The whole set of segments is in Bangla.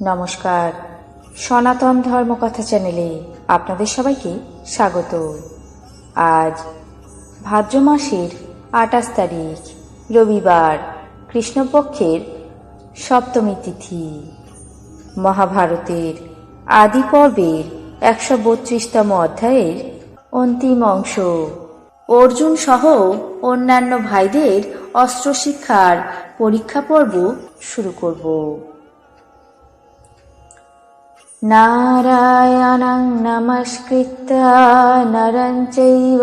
নমস্কার। সনাতন ধর্মকথা চ্যানেলে আপনাদের সবাইকে স্বাগত। আজ ভাদ্র মাসের আঠাশ তারিখ, রবিবার কৃষ্ণপক্ষের সপ্তমী তিথি। মহাভারতের আদি পর্বের একশো বত্রিশতম অধ্যায়ের অন্তিম অংশ। অর্জুন সহ অন্যান্য ভাইদের অস্ত্র শিক্ষার পরীক্ষা পর্ব শুরু করব। নমস্কৃত্য নরং চৈব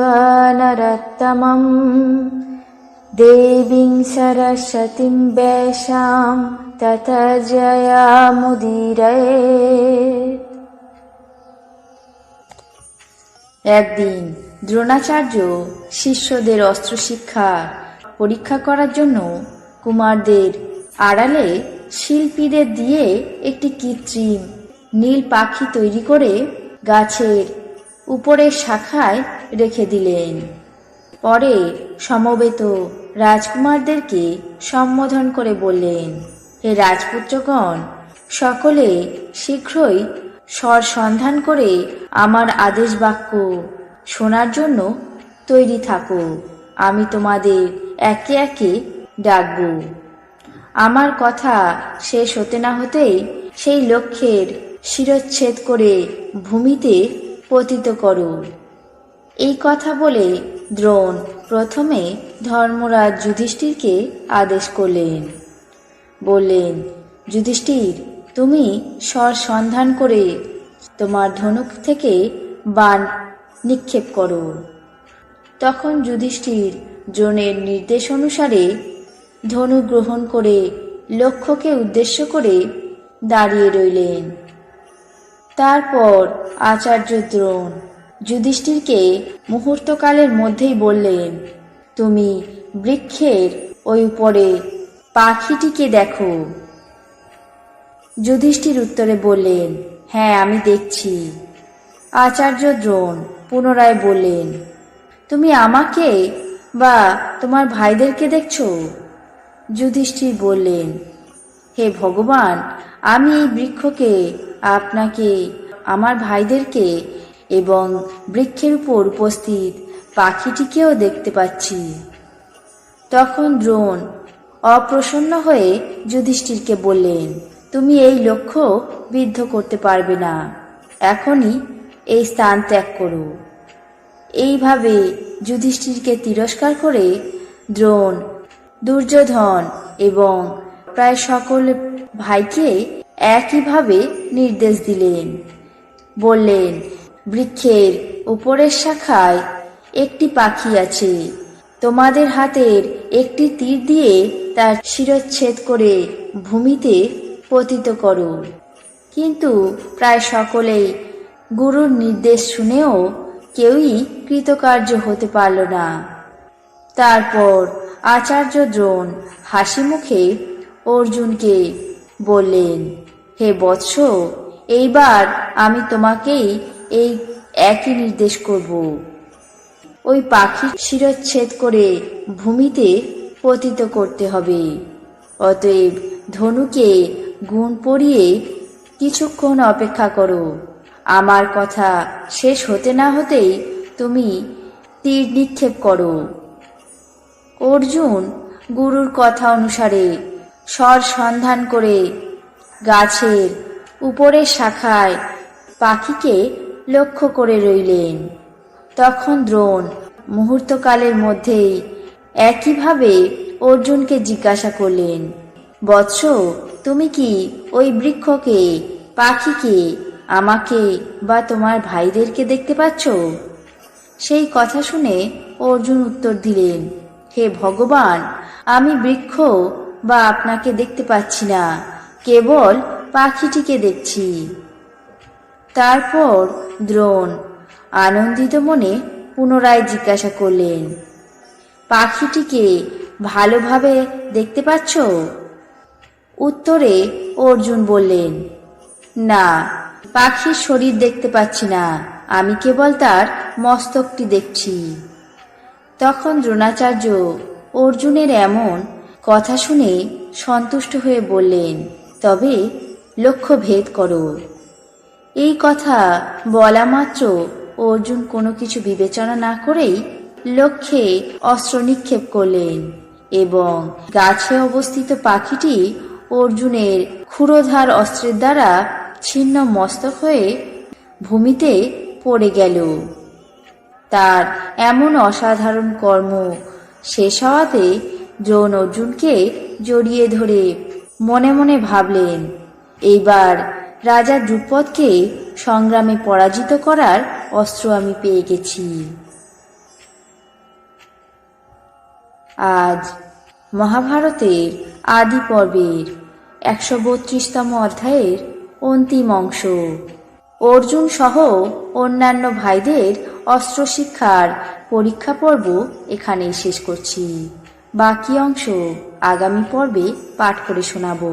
নরোত্তমং দেবীং সরস্বতীং বেশাম তত জয়ামুদীরয়ে একদিন দ্রোণাচার্য শিষ্যদের অস্ত্র শিক্ষা পরীক্ষা করার জন্য কুমারদের আড়ালে শিল্পীদের দিয়ে একটি কৃত্রিম নীল পাখি তৈরি করে গাছের উপরের শাখায় রেখে দিলেন। পরে সমবেত রাজকুমারদেরকে সম্বোধন করে বললেন, হে রাজপুত্রগণ, সকলে শীঘ্রই স্বর সন্ধান করে আমার আদেশ বাক্য শোনার জন্য তৈরি থাকো। আমি তোমাদের একে একে ডাকব। আমার কথা শেষ হতে না হতেই সেই লক্ষ্যের শিরচ্ছেদ করে ভূমিতে পতিত করো। এই কথা বলে দ্রোণ প্রথমে ধর্মরাজ যুধিষ্ঠিরকে আদেশ করলেন। বললেন, যুধিষ্ঠির, তুমি স্বর সন্ধান করে তোমার ধনুক থেকে বান নিক্ষেপ করো। তখন যুধিষ্ঠির দ্রোণের নির্দেশ অনুসারে ধনু গ্রহণ করে লক্ষ্যকে উদ্দেশ্য করে দাঁড়িয়ে রইলেন। তারপর আচার্য দ্রোণ যুধিষ্ঠিরকে মুহূর্তকালের মধ্যেই বললেন, তুমি বৃক্ষের ওই উপরে পাখিটিকে দেখো। যুধিষ্ঠির উত্তরে বললেন হ্যাঁ আমি দেখছি। আচার্য দ্রোণ পুনরায় বললেন, তুমি আমাকে বা তোমার ভাইদেরকে দেখছ? যুধিষ্ঠির বললেন, হে ভগবান, আমি এই বৃক্ষকে আপনাকে, আমার ভাইদেরকে এবং বৃক্ষের উপর উপস্থিত পাখিটিকেও দেখতে পাচ্ছি। তখন দ্রোণ অপ্রসন্ন হয়ে যুধিষ্ঠিরকে বললেন, তুমি এই লক্ষ্য বিদ্ধ করতে পারবে না। এখনই এই স্থান ত্যাগ করো। এইভাবে যুধিষ্ঠিরকে তিরস্কার করে দ্রোণ, দুর্যোধন এবং প্রায় সকল ভাইকে একইভাবে নির্দেশ দিলেন। বললেন, বৃক্ষের উপরের শাখায় একটি পাখি আছে। তোমাদের হাতের একটি তীর দিয়ে তার শিরচ্ছেদ করে ভূমিতে পতিত করো। কিন্তু প্রায় সকলেই গুরুর নির্দেশ শুনেও কেউই কৃতকার্য হতে পারল না। তারপর আচার্য দ্রোণ হাসি মুখে অর্জুনকে বললেন হে বৎস, এইবার আমি তোমাকেই এই একই নির্দেশ করব। ওই পাখি শিরচ্ছেদ করে ভূমিতে পতিত করতে হবে। অতএব ধনুকে গুণ পরিয়ে কিছুক্ষণ অপেক্ষা করো। আমার কথা শেষ হতে না হতেই তুমি তীর নিক্ষেপ করো। অর্জুন গুরুর কথা অনুসারে স্বর সন্ধান করে গাছের উপরের শাখায় পাখিকে লক্ষ্য করে রইলেন। তখন দ্রোণ মুহূর্তকালের মধ্যেই একইভাবে অর্জুনকে জিজ্ঞাসা করলেন, বৎস, তুমি কি ওই বৃক্ষকে, পাখিকে, আমাকে বা তোমার ভাইদেরকে দেখতে পাচ্ছ? সেই কথা শুনে অর্জুন উত্তর দিলেন, হে ভগবান, আমি বৃক্ষ বা আপনাকে দেখতে পাচ্ছি না। কেবল পাখিটিকে দেখছি। তারপর দ্রোণ আনন্দিত মনে পুনরায় জিজ্ঞাসা করলেন, পাখিটিকে ভালোভাবে দেখতে পাচ্ছ? উত্তরে অর্জুন বললেন, না, পাখির শরীর দেখতে পাচ্ছি না, আমি কেবল তার মস্তকটি দেখছি। তখন দ্রোণাচার্য অর্জুনের এমন কথা শুনে সন্তুষ্ট হয়ে বললেন তবে লক্ষ্য ভেদ করো। এই কথা বলা মাত্র অর্জুন কোনো কিছু বিবেচনা না করেই লক্ষ্যে অস্ত্র নিক্ষেপ করলেন এবং গাছে অবস্থিত পাখিটি অর্জুনের ক্ষুরোধার অস্ত্রের দ্বারা ছিন্ন মস্তক হয়ে ভূমিতে পড়ে গেল। তার এমন অসাধারণ কর্ম শেষ হওয়াতে দ্রোণ অর্জুনকে জড়িয়ে ধরে মনে মনে ভাবলেন, এইবার রাজা দ্রুপদকে সংগ্রামে পরাজিত করার অস্ত্র আমি পেয়ে গেছি। আজ মহাভারতের আদি পর্বের একশো বত্রিশতম অধ্যায়ের অন্তিম অংশ। অর্জুন সহ অন্যান্য ভাইদের অস্ত্র শিক্ষার পরীক্ষা পর্ব এখানেই শেষ করছি। বাকি অংশ আগামী পর্বে পাঠ করে শোনাবো।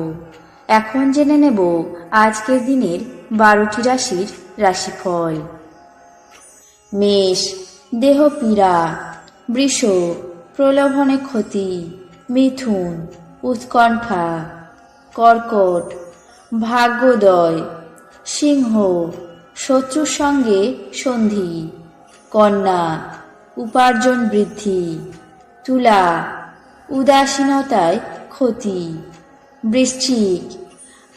এখন জেনে নেব আজকের দিনের বারোটি রাশির রাশিফল। মেষ, দেহ পীড়া, বৃষ, প্রলোভনে ক্ষতি, মিথুন, উৎকণ্ঠা, কর্কট, ভাগ্যোদয়, সিংহ, শত্রুর সঙ্গে সন্ধি, কন্যা, উপার্জন বৃদ্ধি, তুলা উদাসীনতায় ক্ষতি। বৃশ্চিক,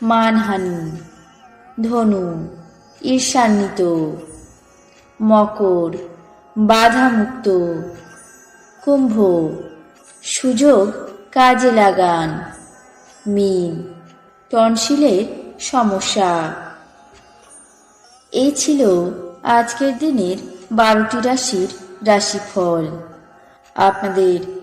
মানহানি, ধনু, ঈর্ষান্বিত, মকর, বাধামুক্ত, কুম্ভ, সুযোগ কাজে লাগান, মিন টনসিলের সমস্যা। এই ছিল আজকের দিনের বারোটি রাশির রাশিফল। আপনাদের